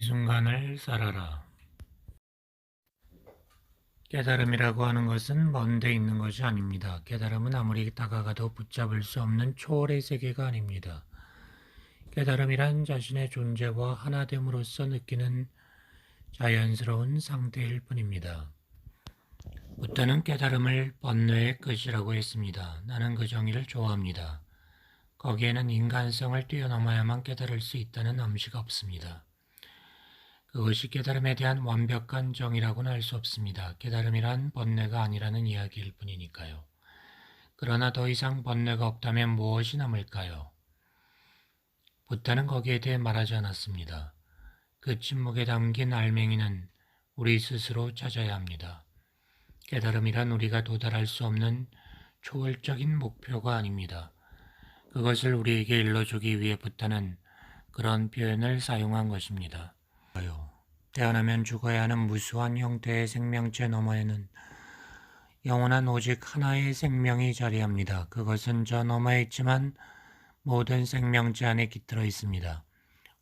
이 순간을 살아라. 깨달음이라고 하는 것은 먼데 있는 것이 아닙니다. 깨달음은 아무리 다가가도 붙잡을 수 없는 초월의 세계가 아닙니다. 깨달음이란 자신의 존재와 하나됨으로써 느끼는 자연스러운 상태일 뿐입니다. 부처는 깨달음을 번뇌의 끝이라고 했습니다. 나는 그 정의를 좋아합니다. 거기에는 인간성을 뛰어넘어야만 깨달을 수 있다는 암시가 없습니다. 그것이 깨달음에 대한 완벽한 정의라고는 할 수 없습니다. 깨달음이란 번뇌가 아니라는 이야기일 뿐이니까요. 그러나 더 이상 번뇌가 없다면 무엇이 남을까요? 부타는 거기에 대해 말하지 않았습니다. 그 침묵에 담긴 알맹이는 우리 스스로 찾아야 합니다. 깨달음이란 우리가 도달할 수 없는 초월적인 목표가 아닙니다. 그것을 우리에게 일러주기 위해 부타는 그런 표현을 사용한 것입니다. 태어나면 죽어야 하는 무수한 형태의 생명체 너머에는 영원한 오직 하나의 생명이 자리합니다. 그것은 저 너머에 있지만 모든 생명체 안에 깃들어 있습니다.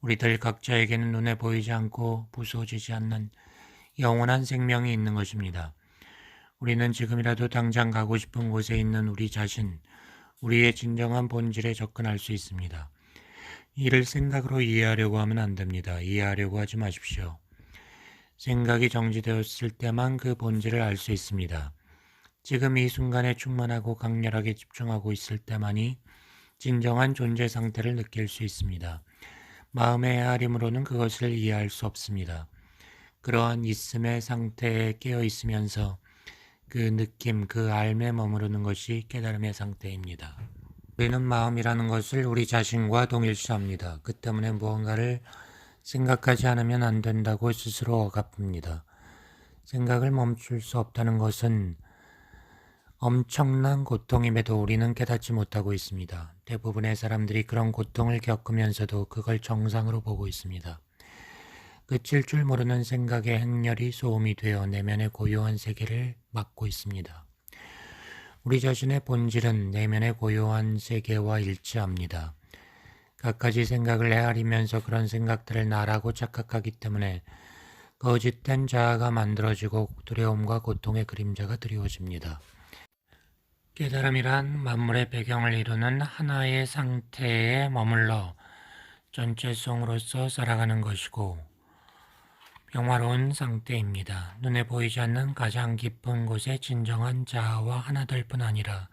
우리들 각자에게는 눈에 보이지 않고 부서지지 않는 영원한 생명이 있는 것입니다. 우리는 지금이라도 당장 가고 싶은 곳에 있는 우리 자신, 우리의 진정한 본질에 접근할 수 있습니다. 이를 생각으로 이해하려고 하면 안 됩니다. 이해하려고 하지 마십시오. 생각이 정지되었을 때만 그 본질을 알 수 있습니다. 지금 이 순간에 충만하고 강렬하게 집중하고 있을 때만이 진정한 존재 상태를 느낄 수 있습니다. 마음의 헤아림으로는 그것을 이해할 수 없습니다. 그러한 있음의 상태에 깨어 있으면서 그 느낌, 그 알매 머무르는 것이 깨달음의 상태입니다. 우리는 마음이라는 것을 우리 자신과 동일시합니다. 그 때문에 무언가를 생각하지 않으면 안 된다고 스스로 억압합니다. 생각을 멈출 수 없다는 것은 엄청난 고통임에도 우리는 깨닫지 못하고 있습니다. 대부분의 사람들이 그런 고통을 겪으면서도 그걸 정상으로 보고 있습니다. 끝일 줄 모르는 생각의 행렬이 소음이 되어 내면의 고요한 세계를 막고 있습니다. 우리 자신의 본질은 내면의 고요한 세계와 일치합니다. 갖가지 생각을 헤아리면서 그런 생각들을 나라고 착각하기 때문에 거짓된 자아가 만들어지고 두려움과 고통의 그림자가 드리워집니다. 깨달음이란 만물의 배경을 이루는 하나의 상태에 머물러 전체성으로서 살아가는 것이고 평화로운 상태입니다. 눈에 보이지 않는 가장 깊은 곳에 진정한 자아와 하나 될 뿐 아니라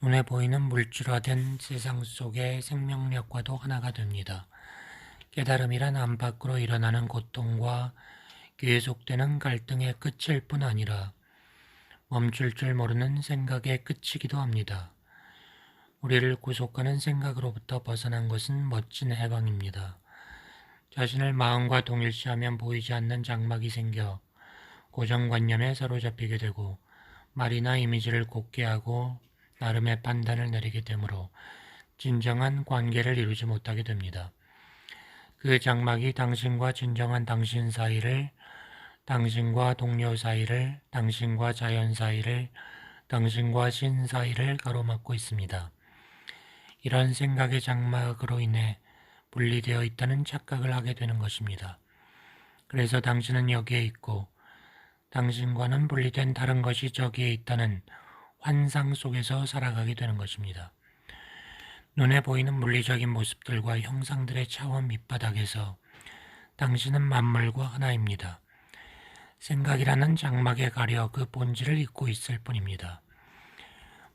눈에 보이는 물질화된 세상 속의 생명력과도 하나가 됩니다. 깨달음이란 안팎으로 일어나는 고통과 계속되는 갈등의 끝일 뿐 아니라 멈출 줄 모르는 생각의 끝이기도 합니다. 우리를 구속하는 생각으로부터 벗어난 것은 멋진 해방입니다. 자신을 마음과 동일시하면 보이지 않는 장막이 생겨 고정관념에 사로잡히게 되고 말이나 이미지를 곱게 하고 나름의 판단을 내리게 되므로 진정한 관계를 이루지 못하게 됩니다. 그 장막이 당신과 진정한 당신 사이를, 당신과 동료 사이를, 당신과 자연 사이를, 당신과 신 사이를 가로막고 있습니다. 이런 생각의 장막으로 인해 분리되어 있다는 착각을 하게 되는 것입니다. 그래서 당신은 여기에 있고 당신과는 분리된 다른 것이 저기에 있다는 환상 속에서 살아가게 되는 것입니다. 눈에 보이는 물리적인 모습들과 형상들의 차원 밑바닥에서 당신은 만물과 하나입니다. 생각이라는 장막에 가려 그 본질을 잊고 있을 뿐입니다.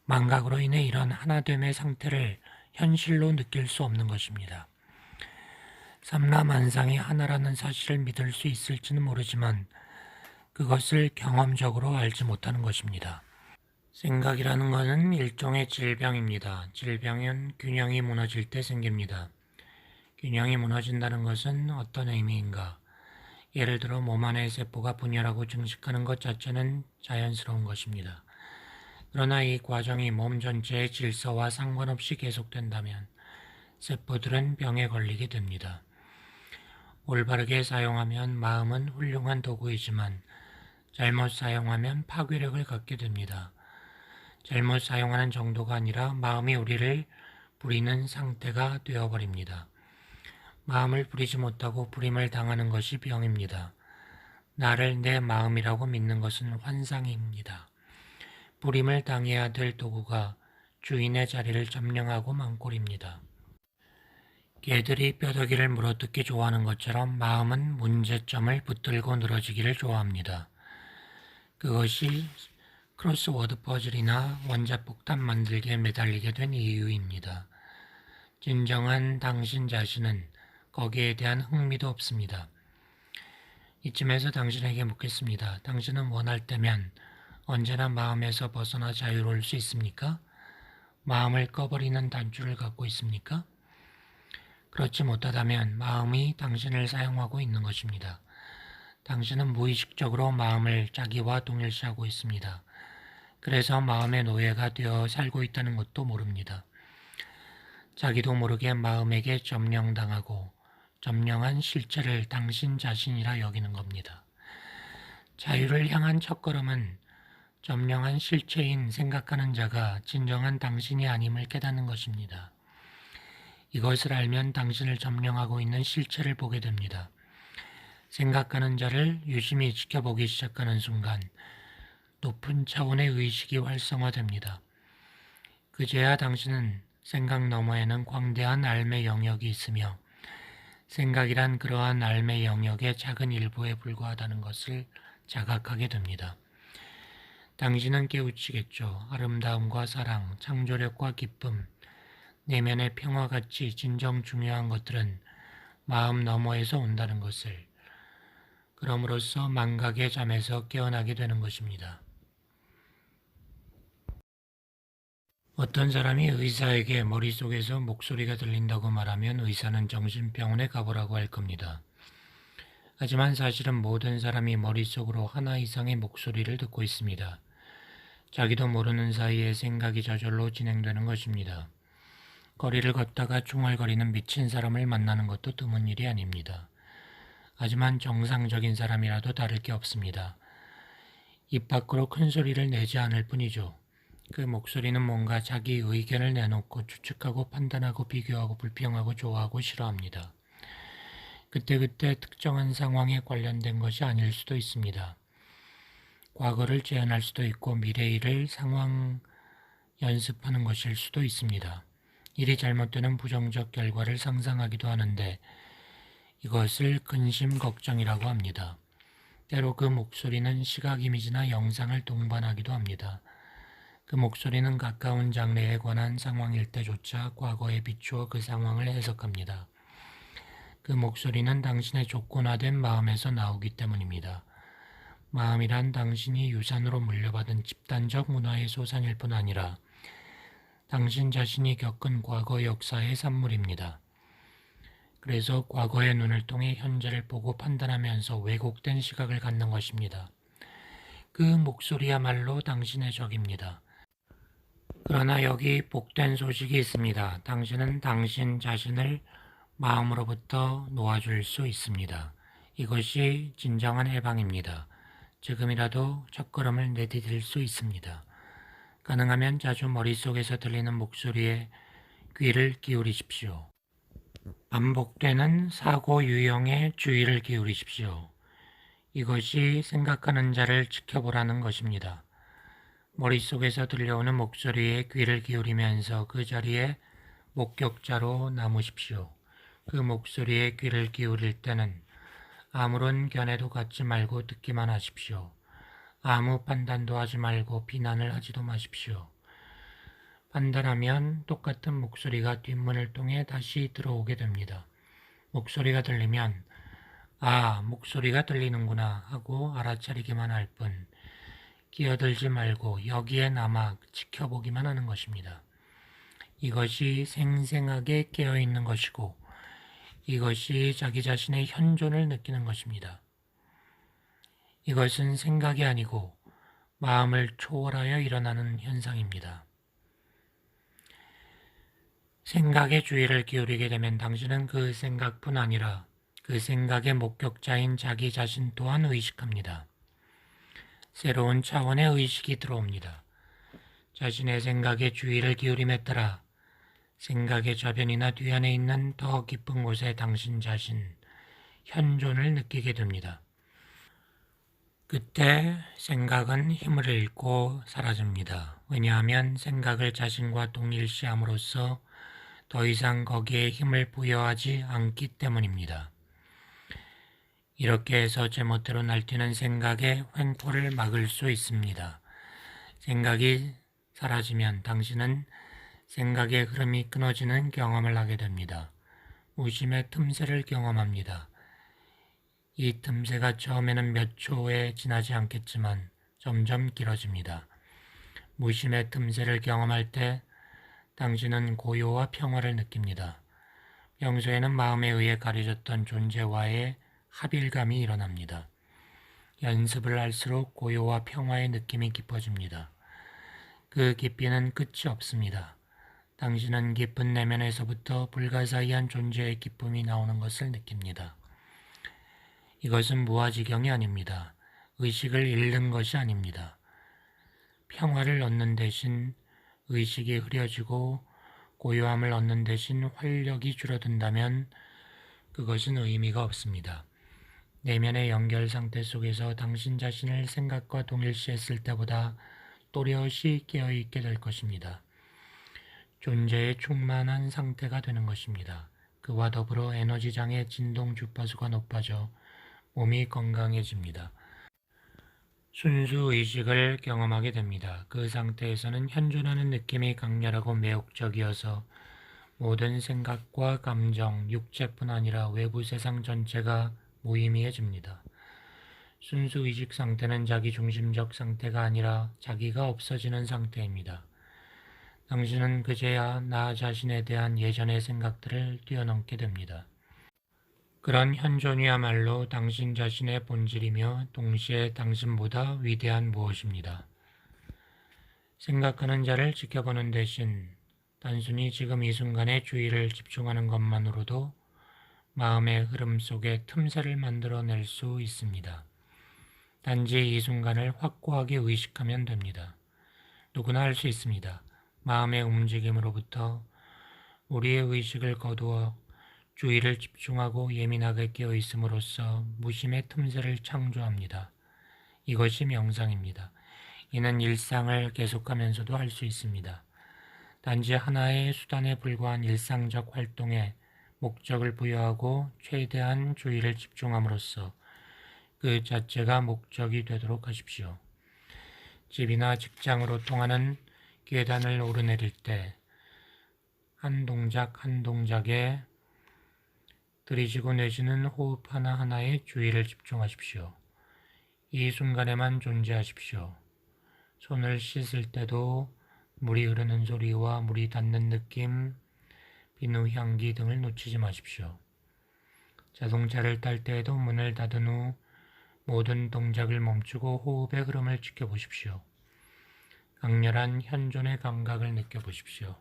망각으로 인해 이런 하나됨의 상태를 현실로 느낄 수 없는 것입니다. 삼라만상이 하나라는 사실을 믿을 수 있을지는 모르지만 그것을 경험적으로 알지 못하는 것입니다. 생각이라는 것은 일종의 질병입니다. 질병은 균형이 무너질 때 생깁니다. 균형이 무너진다는 것은 어떤 의미인가? 예를 들어 몸 안의 세포가 분열하고 증식하는 것 자체는 자연스러운 것입니다. 그러나 이 과정이 몸 전체의 질서와 상관없이 계속된다면 세포들은 병에 걸리게 됩니다. 올바르게 사용하면 마음은 훌륭한 도구이지만 잘못 사용하면 파괴력을 갖게 됩니다. 잘못 사용하는 정도가 아니라 마음이 우리를 부리는 상태가 되어버립니다. 마음을 부리지 못하고 부림을 당하는 것이 병입니다. 나를 내 마음이라고 믿는 것은 환상입니다. 부림을 당해야 될 도구가 주인의 자리를 점령하고 망골입니다. 개들이 뼈다귀를 물어뜯기 좋아하는 것처럼 마음은 문제점을 붙들고 늘어지기를 좋아합니다. 그것이 크로스워드 퍼즐이나 원자폭탄 만들기에 매달리게 된 이유입니다. 진정한 당신 자신은 거기에 대한 흥미도 없습니다. 이쯤에서 당신에게 묻겠습니다. 당신은 원할 때면 언제나 마음에서 벗어나 자유로울 수 있습니까? 마음을 꺼버리는 단추를 갖고 있습니까? 그렇지 못하다면 마음이 당신을 사용하고 있는 것입니다. 당신은 무의식적으로 마음을 자기와 동일시하고 있습니다. 그래서 마음의 노예가 되어 살고 있다는 것도 모릅니다. 자기도 모르게 마음에게 점령당하고 점령한 실체를 당신 자신이라 여기는 겁니다. 자유를 향한 첫걸음은 점령한 실체인 생각하는 자가 진정한 당신이 아님을 깨닫는 것입니다. 이것을 알면 당신을 점령하고 있는 실체를 보게 됩니다. 생각하는 자를 유심히 지켜보기 시작하는 순간 높은 차원의 의식이 활성화됩니다. 그제야 당신은 생각 너머에는 광대한 알매 영역이 있으며 생각이란 그러한 알매 영역의 작은 일부에 불과하다는 것을 자각하게 됩니다. 당신은 깨우치겠죠. 아름다움과 사랑, 창조력과 기쁨, 내면의 평화같이 진정 중요한 것들은 마음 너머에서 온다는 것을 그럼으로써 망각의 잠에서 깨어나게 되는 것입니다. 어떤 사람이 의사에게 머릿속에서 목소리가 들린다고 말하면 의사는 정신병원에 가보라고 할 겁니다. 하지만 사실은 모든 사람이 머릿속으로 하나 이상의 목소리를 듣고 있습니다. 자기도 모르는 사이에 생각이 저절로 진행되는 것입니다. 거리를 걷다가 중얼거리는 미친 사람을 만나는 것도 드문 일이 아닙니다. 하지만 정상적인 사람이라도 다를 게 없습니다. 입 밖으로 큰 소리를 내지 않을 뿐이죠. 그 목소리는 뭔가 자기 의견을 내놓고 추측하고 판단하고 비교하고 불평하고 좋아하고 싫어합니다. 그때그때 특정한 상황에 관련된 것이 아닐 수도 있습니다. 과거를 재현할 수도 있고 미래일을 상황 연습하는 것일 수도 있습니다. 일이 잘못되는 부정적 결과를 상상하기도 하는데 이것을 근심 걱정이라고 합니다. 때로 그 목소리는 시각 이미지나 영상을 동반하기도 합니다. 그 목소리는 가까운 장래에 관한 상황일 때조차 과거에 비추어 그 상황을 해석합니다. 그 목소리는 당신의 조건화된 마음에서 나오기 때문입니다. 마음이란 당신이 유산으로 물려받은 집단적 문화의 소산일 뿐 아니라 당신 자신이 겪은 과거 역사의 산물입니다. 그래서 과거의 눈을 통해 현재를 보고 판단하면서 왜곡된 시각을 갖는 것입니다. 그 목소리야말로 당신의 적입니다. 그러나 여기 복된 소식이 있습니다. 당신은 당신 자신을 마음으로부터 놓아줄 수 있습니다. 이것이 진정한 해방입니다. 지금이라도 첫걸음을 내디딜 수 있습니다. 가능하면 자주 머릿속에서 들리는 목소리에 귀를 기울이십시오. 반복되는 사고 유형에 주의를 기울이십시오. 이것이 생각하는 자를 지켜보라는 것입니다. 머릿속에서 들려오는 목소리에 귀를 기울이면서 그 자리에 목격자로 남으십시오. 그 목소리에 귀를 기울일 때는 아무런 견해도 갖지 말고 듣기만 하십시오. 아무 판단도 하지 말고 비난을 하지도 마십시오. 판단하면 똑같은 목소리가 뒷문을 통해 다시 들어오게 됩니다. 목소리가 들리면 아, 목소리가 들리는구나 하고 알아차리기만 할 뿐, 끼어들지 말고 여기에 남아 지켜보기만 하는 것입니다. 이것이 생생하게 깨어있는 것이고, 이것이 자기 자신의 현존을 느끼는 것입니다. 이것은 생각이 아니고 마음을 초월하여 일어나는 현상입니다. 생각에 주의를 기울이게 되면 당신은 그 생각뿐 아니라 그 생각의 목격자인 자기 자신 또한 의식합니다. 새로운 차원의 의식이 들어옵니다. 자신의 생각에 주의를 기울임에 따라 생각의 저변이나 뒤안에 있는 더 깊은 곳에 당신 자신, 현존을 느끼게 됩니다. 그때 생각은 힘을 잃고 사라집니다. 왜냐하면 생각을 자신과 동일시함으로써 더 이상 거기에 힘을 부여하지 않기 때문입니다. 이렇게 해서 제멋대로 날뛰는 생각의 횡포를 막을 수 있습니다. 생각이 사라지면 당신은 생각의 흐름이 끊어지는 경험을 하게 됩니다. 무심의 틈새를 경험합니다. 이 틈새가 처음에는 몇 초에 지나지 않겠지만 점점 길어집니다. 무심의 틈새를 경험할 때 당신은 고요와 평화를 느낍니다. 평소에는 마음에 의해 가려졌던 존재와의 합일감이 일어납니다. 연습을 할수록 고요와 평화의 느낌이 깊어집니다. 그 깊이는 끝이 없습니다. 당신은 깊은 내면에서부터 불가사의한 존재의 기쁨이 나오는 것을 느낍니다. 이것은 무아지경이 아닙니다. 의식을 잃는 것이 아닙니다. 평화를 얻는 대신 의식이 흐려지고 고요함을 얻는 대신 활력이 줄어든다면 그것은 의미가 없습니다. 내면의 연결 상태 속에서 당신 자신을 생각과 동일시했을 때보다 또렷이 깨어있게 될 것입니다. 존재의 충만한 상태가 되는 것입니다. 그와 더불어 에너지장의 진동 주파수가 높아져 몸이 건강해집니다. 순수 의식을 경험하게 됩니다. 그 상태에서는 현존하는 느낌이 강렬하고 매혹적이어서 모든 생각과 감정, 육체뿐 아니라 외부 세상 전체가 무의미해집니다. 순수 의식 상태는 자기 중심적 상태가 아니라 자기가 없어지는 상태입니다. 당신은 그제야 나 자신에 대한 예전의 생각들을 뛰어넘게 됩니다. 그런 현존이야말로 당신 자신의 본질이며 동시에 당신보다 위대한 무엇입니다. 생각하는 자를 지켜보는 대신 단순히 지금 이 순간에 주의를 집중하는 것만으로도 마음의 흐름 속에 틈새를 만들어낼 수 있습니다. 단지 이 순간을 확고하게 의식하면 됩니다. 누구나 할 수 있습니다. 마음의 움직임으로부터 우리의 의식을 거두어 주의를 집중하고 예민하게 깨어 있음으로써 무심의 틈새를 창조합니다. 이것이 명상입니다. 이는 일상을 계속하면서도 할 수 있습니다. 단지 하나의 수단에 불과한 일상적 활동에 목적을 부여하고 최대한 주의를 집중함으로써 그 자체가 목적이 되도록 하십시오. 집이나 직장으로 통하는 계단을 오르내릴 때 한 동작 한 동작에 들이쉬고 내쉬는 호흡 하나하나에 주의를 집중하십시오. 이 순간에만 존재하십시오. 손을 씻을 때도 물이 흐르는 소리와 물이 닿는 느낌, 비누 향기 등을 놓치지 마십시오. 자동차를 탈 때에도 문을 닫은 후 모든 동작을 멈추고 호흡의 흐름을 지켜보십시오. 강렬한 현존의 감각을 느껴보십시오.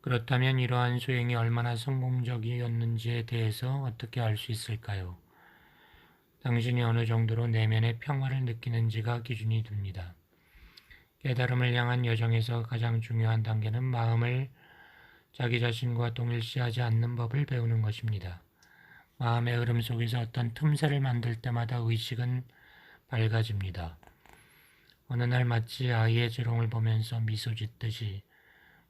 그렇다면 이러한 수행이 얼마나 성공적이었는지에 대해서 어떻게 알 수 있을까요? 당신이 어느 정도로 내면의 평화를 느끼는지가 기준이 됩니다. 깨달음을 향한 여정에서 가장 중요한 단계는 마음을 자기 자신과 동일시하지 않는 법을 배우는 것입니다. 마음의 흐름 속에서 어떤 틈새를 만들 때마다 의식은 밝아집니다. 어느 날 마치 아이의 재롱을 보면서 미소 짓듯이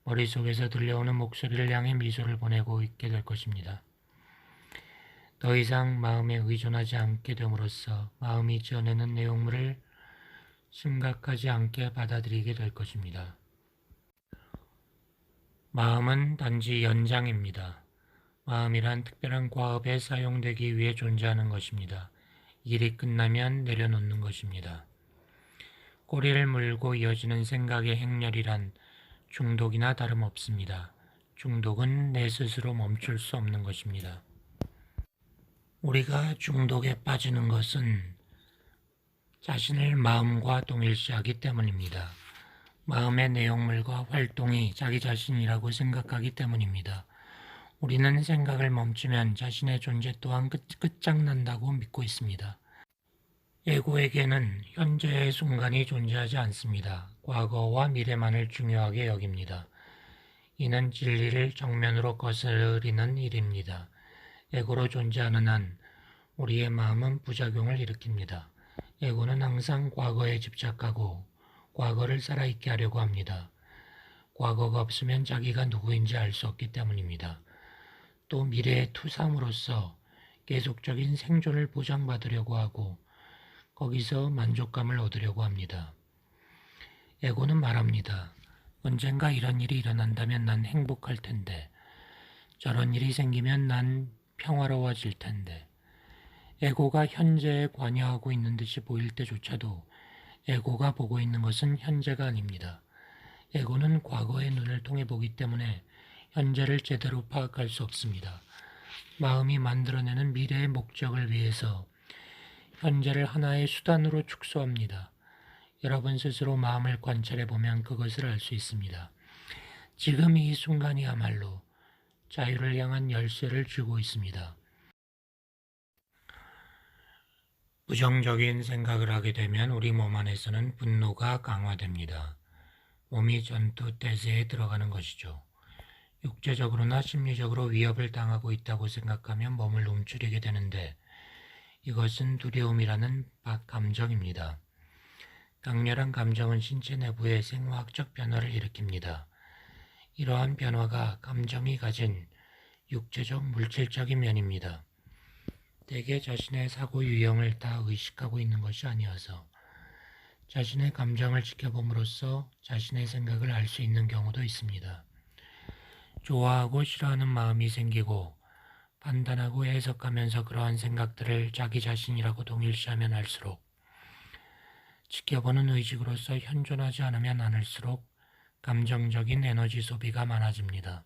머릿속에서 들려오는 목소리를 향해 미소를 보내고 있게 될 것입니다. 더 이상 마음에 의존하지 않게 됨으로써 마음이 지어내는 내용물을 심각하지 않게 받아들이게 될 것입니다. 마음은 단지 연장입니다. 마음이란 특별한 과업에 사용되기 위해 존재하는 것입니다. 일이 끝나면 내려놓는 것입니다. 꼬리를 물고 이어지는 생각의 행렬이란 중독이나 다름없습니다. 중독은 내 스스로 멈출 수 없는 것입니다. 우리가 중독에 빠지는 것은 자신을 마음과 동일시하기 때문입니다. 마음의 내용물과 활동이 자기 자신이라고 생각하기 때문입니다. 우리는 생각을 멈추면 자신의 존재 또한 끝, 끝장난다고 믿고 있습니다. 에고에게는 현재의 순간이 존재하지 않습니다. 과거와 미래만을 중요하게 여깁니다. 이는 진리를 정면으로 거스르는 일입니다. 에고로 존재하는 한 우리의 마음은 부작용을 일으킵니다. 에고는 항상 과거에 집착하고 과거를 살아있게 하려고 합니다. 과거가 없으면 자기가 누구인지 알 수 없기 때문입니다. 또 미래의 투삼으로서 계속적인 생존을 보장받으려고 하고 거기서 만족감을 얻으려고 합니다. 에고는 말합니다. 언젠가 이런 일이 일어난다면 난 행복할 텐데, 저런 일이 생기면 난 평화로워질 텐데, 에고가 현재에 관여하고 있는 듯이 보일 때조차도 에고가 보고 있는 것은 현재가 아닙니다. 에고는 과거의 눈을 통해 보기 때문에 현재를 제대로 파악할 수 없습니다. 마음이 만들어내는 미래의 목적을 위해서 현재를 하나의 수단으로 축소합니다. 여러분 스스로 마음을 관찰해 보면 그것을 알 수 있습니다. 지금 이 순간이야말로 자유를 향한 열쇠를 쥐고 있습니다. 부정적인 생각을 하게 되면 우리 몸 안에서는 분노가 강화됩니다. 몸이 전투 태세에 들어가는 것이죠. 육체적으로나 심리적으로 위협을 당하고 있다고 생각하면 몸을 움츠리게 되는데 이것은 두려움이라는 감정입니다. 강렬한 감정은 신체 내부의 생화학적 변화를 일으킵니다. 이러한 변화가 감정이 가진 육체적 물질적인 면입니다. 대개 자신의 사고 유형을 다 의식하고 있는 것이 아니어서 자신의 감정을 지켜봄으로써 자신의 생각을 알 수 있는 경우도 있습니다. 좋아하고 싫어하는 마음이 생기고 판단하고 해석하면서 그러한 생각들을 자기 자신이라고 동일시하면 할수록 지켜보는 의식으로서 현존하지 않으면 않을수록 감정적인 에너지 소비가 많아집니다.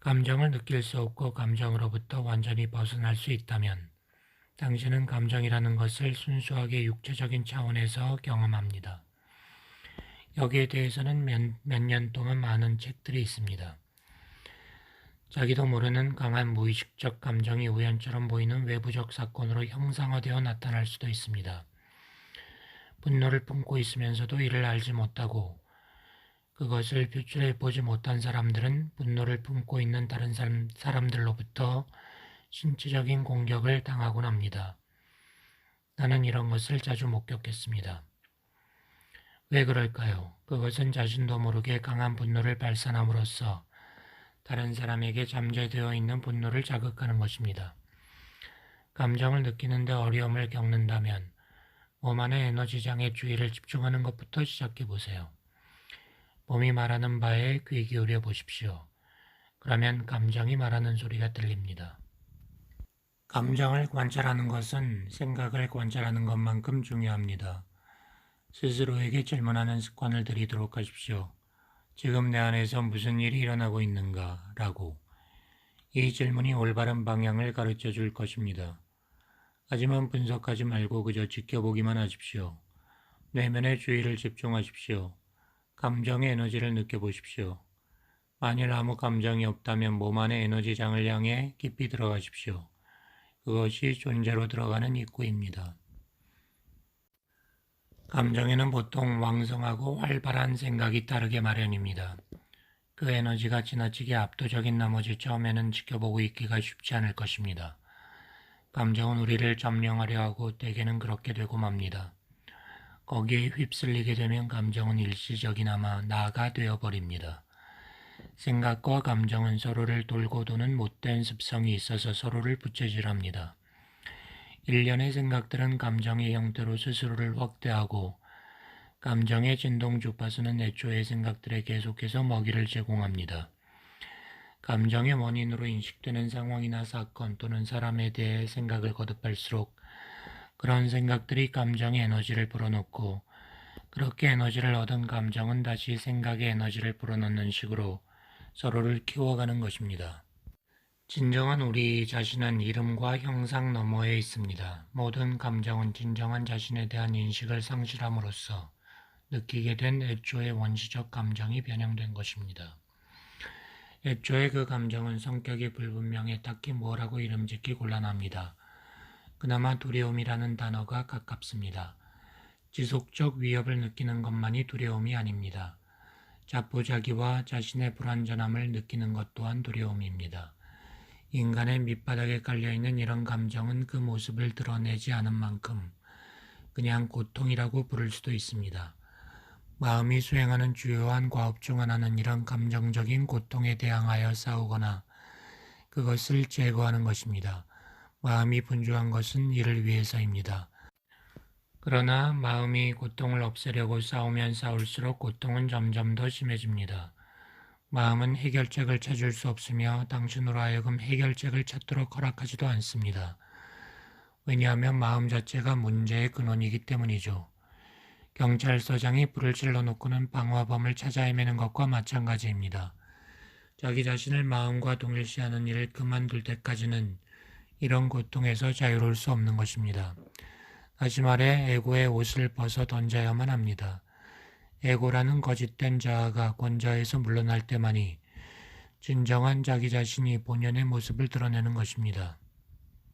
감정을 느낄 수 없고 감정으로부터 완전히 벗어날 수 있다면 당신은 감정이라는 것을 순수하게 육체적인 차원에서 경험합니다. 여기에 대해서는 몇 년 동안 많은 책들이 있습니다. 자기도 모르는 강한 무의식적 감정이 우연처럼 보이는 외부적 사건으로 형상화되어 나타날 수도 있습니다. 분노를 품고 있으면서도 이를 알지 못하고 그것을 표출해 보지 못한 사람들은 분노를 품고 있는 다른 사람, 사람들로부터 신체적인 공격을 당하곤 합니다. 나는 이런 것을 자주 목격했습니다. 왜 그럴까요? 그것은 자신도 모르게 강한 분노를 발산함으로써 다른 사람에게 잠재되어 있는 분노를 자극하는 것입니다. 감정을 느끼는데 어려움을 겪는다면 몸 안의 에너지장에 주의를 집중하는 것부터 시작해 보세요. 몸이 말하는 바에 귀 기울여 보십시오. 그러면 감정이 말하는 소리가 들립니다. 감정을 관찰하는 것은 생각을 관찰하는 것만큼 중요합니다. 스스로에게 질문하는 습관을 들이도록 하십시오. 지금 내 안에서 무슨 일이 일어나고 있는가? 라고. 이 질문이 올바른 방향을 가르쳐 줄 것입니다. 하지만 분석하지 말고 그저 지켜보기만 하십시오. 내면의 주의를 집중하십시오. 감정의 에너지를 느껴보십시오. 만일 아무 감정이 없다면 몸 안의 에너지장을 향해 깊이 들어가십시오. 그것이 존재로 들어가는 입구입니다. 감정에는 보통 왕성하고 활발한 생각이 따르게 마련입니다. 그 에너지가 지나치게 압도적인 나머지 처음에는 지켜보고 있기가 쉽지 않을 것입니다. 감정은 우리를 점령하려 하고 대개는 그렇게 되고 맙니다. 거기에 휩쓸리게 되면 감정은 일시적이나마 나가 되어버립니다. 생각과 감정은 서로를 돌고 도는 못된 습성이 있어서 서로를 부채질합니다. 일련의 생각들은 감정의 형태로 스스로를 확대하고 감정의 진동 주파수는 애초의 생각들에 계속해서 먹이를 제공합니다. 감정의 원인으로 인식되는 상황이나 사건 또는 사람에 대해 생각을 거듭할수록 그런 생각들이 감정의 에너지를 불어넣고 그렇게 에너지를 얻은 감정은 다시 생각의 에너지를 불어넣는 식으로 서로를 키워가는 것입니다. 진정한 우리 자신은 이름과 형상 너머에 있습니다. 모든 감정은 진정한 자신에 대한 인식을 상실함으로써 느끼게 된 애초의 원시적 감정이 변형된 것입니다. 애초의 그 감정은 성격이 불분명해 딱히 뭐라고 이름 짓기 곤란합니다. 그나마 두려움이라는 단어가 가깝습니다. 지속적 위협을 느끼는 것만이 두려움이 아닙니다. 자포자기와 자신의 불완전함을 느끼는 것 또한 두려움입니다. 인간의 밑바닥에 깔려있는 이런 감정은 그 모습을 드러내지 않은 만큼 그냥 고통이라고 부를 수도 있습니다. 마음이 수행하는 주요한 과업 중 하나는 이런 감정적인 고통에 대항하여 싸우거나 그것을 제거하는 것입니다. 마음이 분주한 것은 이를 위해서입니다. 그러나 마음이 고통을 없애려고 싸우면 싸울수록 고통은 점점 더 심해집니다. 마음은 해결책을 찾을 수 없으며 당신으로 하여금 해결책을 찾도록 허락하지도 않습니다. 왜냐하면 마음 자체가 문제의 근원이기 때문이죠. 경찰서장이 불을 질러놓고는 방화범을 찾아 헤매는 것과 마찬가지입니다. 자기 자신을 마음과 동일시하는 일을 그만둘 때까지는 이런 고통에서 자유로울 수 없는 것입니다. 다시 말해 에고의 옷을 벗어 던져야만 합니다. 에고라는 거짓된 자아가 권좌에서 물러날 때만이 진정한 자기 자신이 본연의 모습을 드러내는 것입니다.